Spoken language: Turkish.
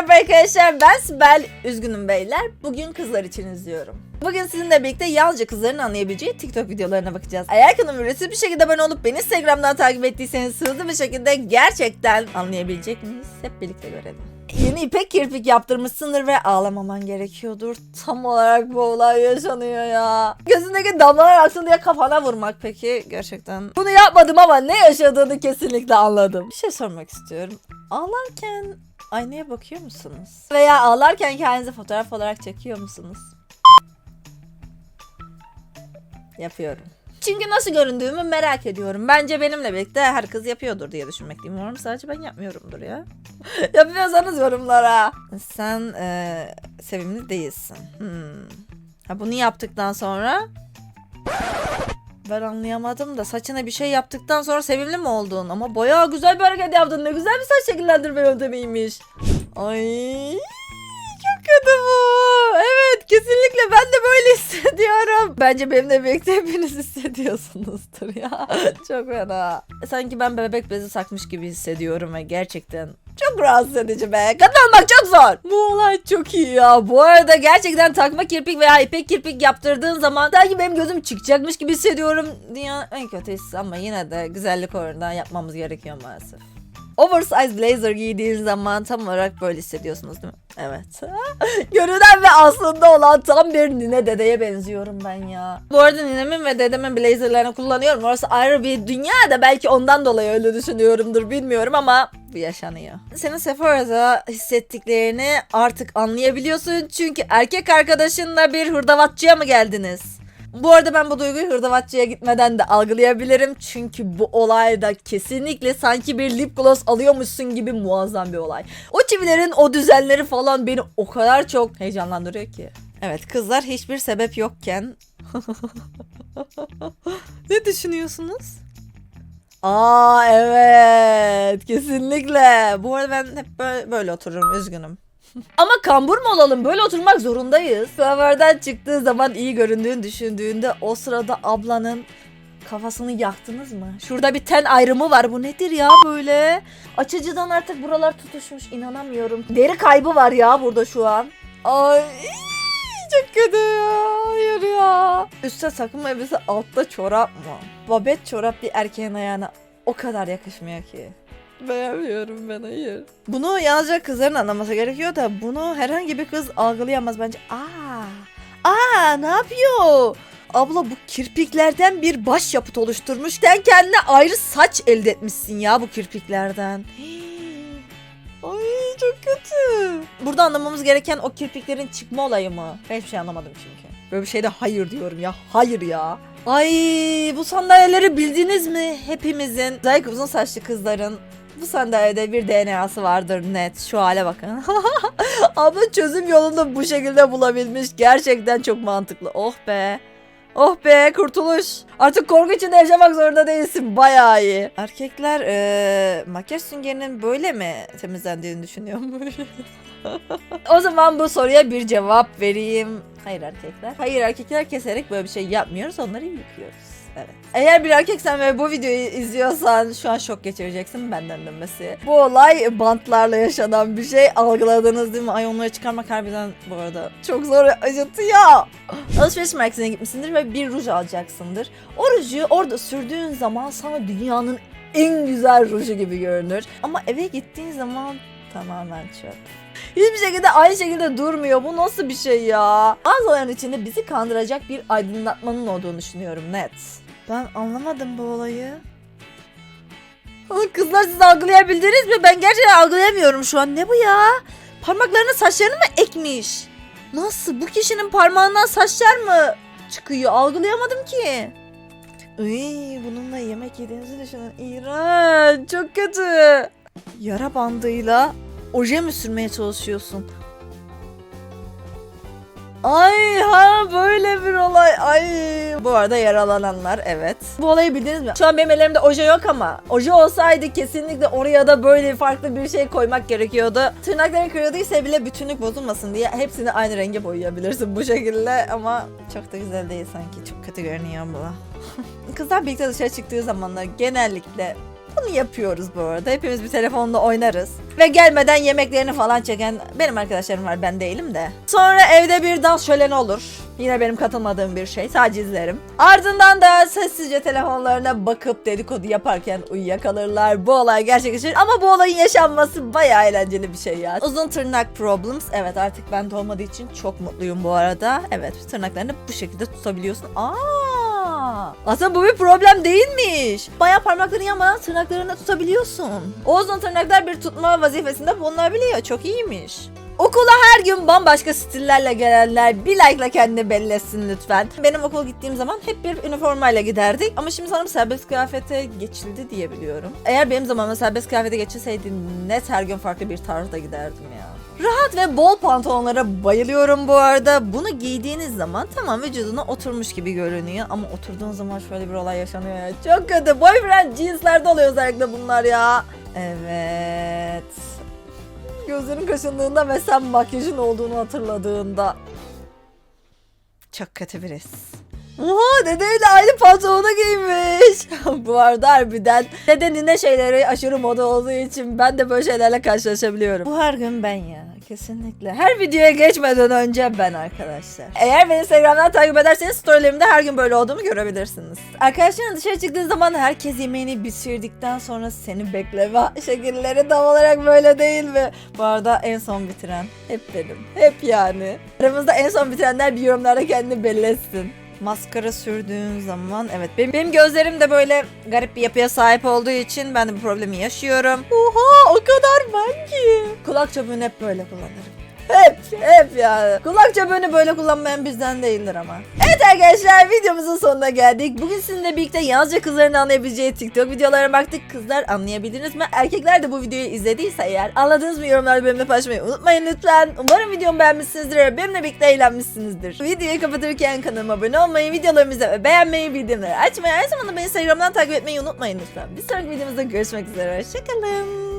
merhaba arkadaşlar ben Sibel. Üzgünüm beyler. Bugün kızlar için izliyorum. Bugün sizinle birlikte yalnızca kızların anlayabileceği TikTok videolarına bakacağız. Eğer kanalıma ücretsiz bir şekilde abone olup beni Instagram'dan takip ettiyseniz hızlı bir şekilde gerçekten anlayabilecek miyiz? Hep birlikte görelim. Yeni ipek kirpik yaptırmışsındır ve ağlamaman gerekiyordur. Tam olarak bu olay yaşanıyor ya. Gözündeki damlalar aksın diye kafana vurmak peki gerçekten. Bunu yapmadım ama ne yaşadığını kesinlikle anladım. Bir şey sormak istiyorum. Ağlarken aynaya bakıyor musunuz? Veya ağlarken kendinizi fotoğraf olarak çekiyor musunuz? Yapıyorum. Çünkü nasıl göründüğümü merak ediyorum. Bence benimle birlikte her kız yapıyordur diye düşünmekteyim. Umarım sadece ben yapmıyorumdur ya. Yapıyorsanız yorumlara. Sen eee, sevimli değilsin. Hmm. Ha, bunu yaptıktan sonra ben anlayamadım da saçına bir şey yaptıktan sonra sevimli mi oldun? Ama bayağı güzel bir hareket yaptın. Ne güzel bir saç şekillendirme yöntemiymiş. Ay çok kötü bu. Evet kesinlikle ben de böyle hissediyorum. Bence benimle birlikte hepiniz hissediyorsunuzdur ya. çok fena. Sanki ben bebek bezi sakmış gibi hissediyorum ve gerçekten çok rahatsız edici be. Kadın olmak çok zor. Bu olay çok iyi ya. Bu arada gerçekten takma kirpik veya ipek kirpik yaptırdığın zaman sanki benim gözüm çıkacakmış gibi hissediyorum. Dünyanın en kötü hissi ama yine de güzellik uğruna yapmamız gerekiyor maalesef. Oversize blazer giydiğin zaman tam olarak böyle hissediyorsunuz değil mi? Evet. Görünen ve aslında olan tam bir nine dedeye benziyorum ben ya. Bu arada ninemin ve dedemin blazerlerini kullanıyorum. Orası ayrı bir dünya da belki ondan dolayı öyle düşünüyorumdur bilmiyorum ama bu yaşanıyor. Senin Sephora'da hissettiklerini artık anlayabiliyorsun çünkü erkek arkadaşınla bir hırdavatçıya mı geldiniz? Bu arada ben bu duyguyu hırdavatçıya gitmeden de algılayabilirim. Çünkü bu olayda kesinlikle sanki bir lip gloss alıyormuşsun gibi muazzam bir olay. O çivilerin o düzenleri falan beni o kadar çok heyecanlandırıyor ki. Evet kızlar hiçbir sebep yokken. ne düşünüyorsunuz? Aa evet kesinlikle. Bu arada ben hep böyle, böyle otururum üzgünüm. Ama kambur mu olalım? Böyle oturmak zorundayız. Kuaförden çıktığı zaman iyi göründüğünü düşündüğünde o sırada ablanın kafasını yaktınız mı? Şurada bir ten ayrımı var. Bu nedir ya böyle? Açıcıdan artık buralar tutuşmuş. İnanamıyorum. Deri kaybı var ya burada şu an. Ay çok kötü ya. Hayır ya. Üstte takım elbise altta çorap mı? Babet çorap bir erkeğin ayağına o kadar yakışmıyor ki. Beğenmiyorum ben hayır. Bunu yalnızca kızların anlaması gerekiyor da bunu herhangi bir kız algılayamaz bence. Aa, aa ne yapıyor? Abla bu kirpiklerden bir baş yapıt oluşturmuşken kendine ayrı saç elde etmişsin ya bu kirpiklerden. Ay çok kötü. Burada anlamamız gereken o kirpiklerin çıkma olayı mı? Ben hiçbir şey anlamadım çünkü. Böyle bir şeyde hayır diyorum ya. Hayır ya. Ay bu sandalyeleri bildiniz mi? Hepimizin, özellikle uzun saçlı kızların bu sandalyede bir DNA'sı vardır net. Şu hale bakın. Abla çözüm yolunu bu şekilde bulabilmiş. Gerçekten çok mantıklı. Oh be. Oh be kurtuluş. Artık korku içinde yaşamak zorunda değilsin. Bayağı iyi. Erkekler eee makyaj süngerinin böyle mi temizlendiğini düşünüyormuş. o zaman bu soruya bir cevap vereyim. Hayır erkekler. Hayır erkekler keserek böyle bir şey yapmıyoruz. Onları yıkıyoruz. Evet. Eğer bir erkeksen ve bu videoyu izliyorsan şu an şok geçireceksin benden dönmesi. Bu olay bantlarla yaşanan bir şey. Algıladınız değil mi? Ay onları çıkarmak harbiden bu arada çok zor acıtıyor. Alışveriş merkezine gitmişsindir ve bir ruj alacaksındır. O ruju orada sürdüğün zaman sana dünyanın en güzel ruju gibi görünür. Ama eve gittiğin zaman tamamen çöp. Hiçbir şekilde aynı şekilde durmuyor. Bu nasıl bir şey ya? Mağazaların içinde bizi kandıracak bir aydınlatmanın olduğunu düşünüyorum net. Ben anlamadım bu olayı. Kızlar siz algılayabildiniz mi? Ben gerçekten algılayamıyorum şu an. Ne bu ya? Parmaklarına saçlarını mı ekmiş? Nasıl? Bu kişinin parmağından saçlar mı çıkıyor? Algılayamadım ki. Iy, bununla yemek yediğinizi düşünün. İğrenç. Çok kötü. Yara bandıyla oje mi sürmeye çalışıyorsun? Ay ha böyle bir olay. Ay. Bu arada yaralananlar evet. Bu olayı bildiniz mi? Şu an benim elimde oje yok ama oje olsaydı kesinlikle oraya da böyle farklı bir şey koymak gerekiyordu. Tırnakların kırıldıysa bile bütünlük bozulmasın diye hepsini aynı renge boyayabilirsin bu şekilde ama çok da güzel değil sanki. Çok kötü görünüyor bu. Kızlar birlikte dışarı çıktığı zamanlar genellikle Bunu yapıyoruz bu arada. Hepimiz bir telefonla oynarız. Ve gelmeden yemeklerini falan çeken benim arkadaşlarım var ben değilim de. Sonra evde bir dans şöleni olur. Yine benim katılmadığım bir şey. Sadece izlerim. Ardından da sessizce telefonlarına bakıp dedikodu yaparken uyuyakalırlar. Bu olay gerçekleşir. Ama bu olayın yaşanması bayağı eğlenceli bir şey ya. Uzun tırnak problems. Evet artık ben olmadığı için çok mutluyum bu arada. Evet tırnaklarını bu şekilde tutabiliyorsun. Aslında bu bir problem değilmiş. Bayağı parmakların yanmadan tırnaklarını tutabiliyorsun. Uzun tırnaklar bir tutma vazifesinde bulunabiliyor. Çok iyiymiş. Okula her gün bambaşka stillerle gelenler bir like'la kendini belli etsin lütfen. Benim okula gittiğim zaman hep bir üniformayla giderdik. Ama şimdi sanırım serbest kıyafete geçildi diye biliyorum. Eğer benim zamanımda serbest kıyafete geçilseydi net her gün farklı bir tarzda giderdim ya. Rahat ve bol pantolonlara bayılıyorum bu arada. Bunu giydiğiniz zaman tamam vücuduna oturmuş gibi görünüyor. Ama oturduğun zaman şöyle bir olay yaşanıyor ya. Çok kötü. Boyfriend jeanslerde oluyor özellikle bunlar ya. Evet. Gözlerin kaşındığında ve sen makyajın olduğunu hatırladığında. Çok kötü bir. Oha dedeyle aynı pantolonu giymiş. Bu arada harbiden dedenin ne şeyleri aşırı moda olduğu için ben de böyle şeylerle karşılaşabiliyorum. Bu her gün ben ya kesinlikle. Her videoya geçmeden önce ben arkadaşlar. Eğer beni Instagram'dan takip ederseniz storylerimde her gün böyle olduğumu görebilirsiniz. Arkadaşların dışarı çıktığı zaman herkes yemeğini bitirdikten sonra seni bekleme şekilleri tam olarak böyle değil mi? Bu arada en son bitiren hep benim. Hep yani. Aramızda en son bitirenler bir yorumlarda kendini belli etsin maskara sürdüğün zaman evet benim, benim gözlerim de böyle garip bir yapıya sahip olduğu için ben de bu problemi yaşıyorum. Oha o kadar ben ki. Kulak çöpünü hep böyle kullanırım. Hep, hep yani. Kulak çöpünü böyle kullanmayan bizden değildir ama. Evet arkadaşlar videomuzun sonuna geldik. Bugün sizinle birlikte yalnızca kızların anlayabileceği TikTok videolara baktık. Kızlar anlayabildiniz mi? Erkekler de bu videoyu izlediyse eğer anladınız mı yorumlarda benimle paylaşmayı unutmayın lütfen. Umarım videomu beğenmişsinizdir benimle birlikte eğlenmişsinizdir. Videoyu kapatırken kanalıma abone olmayı, videolarımı izlemeyi beğenmeyi, bildirimleri açmayı, aynı zamanda beni Instagram'dan takip etmeyi unutmayın lütfen. Bir sonraki videomuzda görüşmek üzere. Hoşçakalın.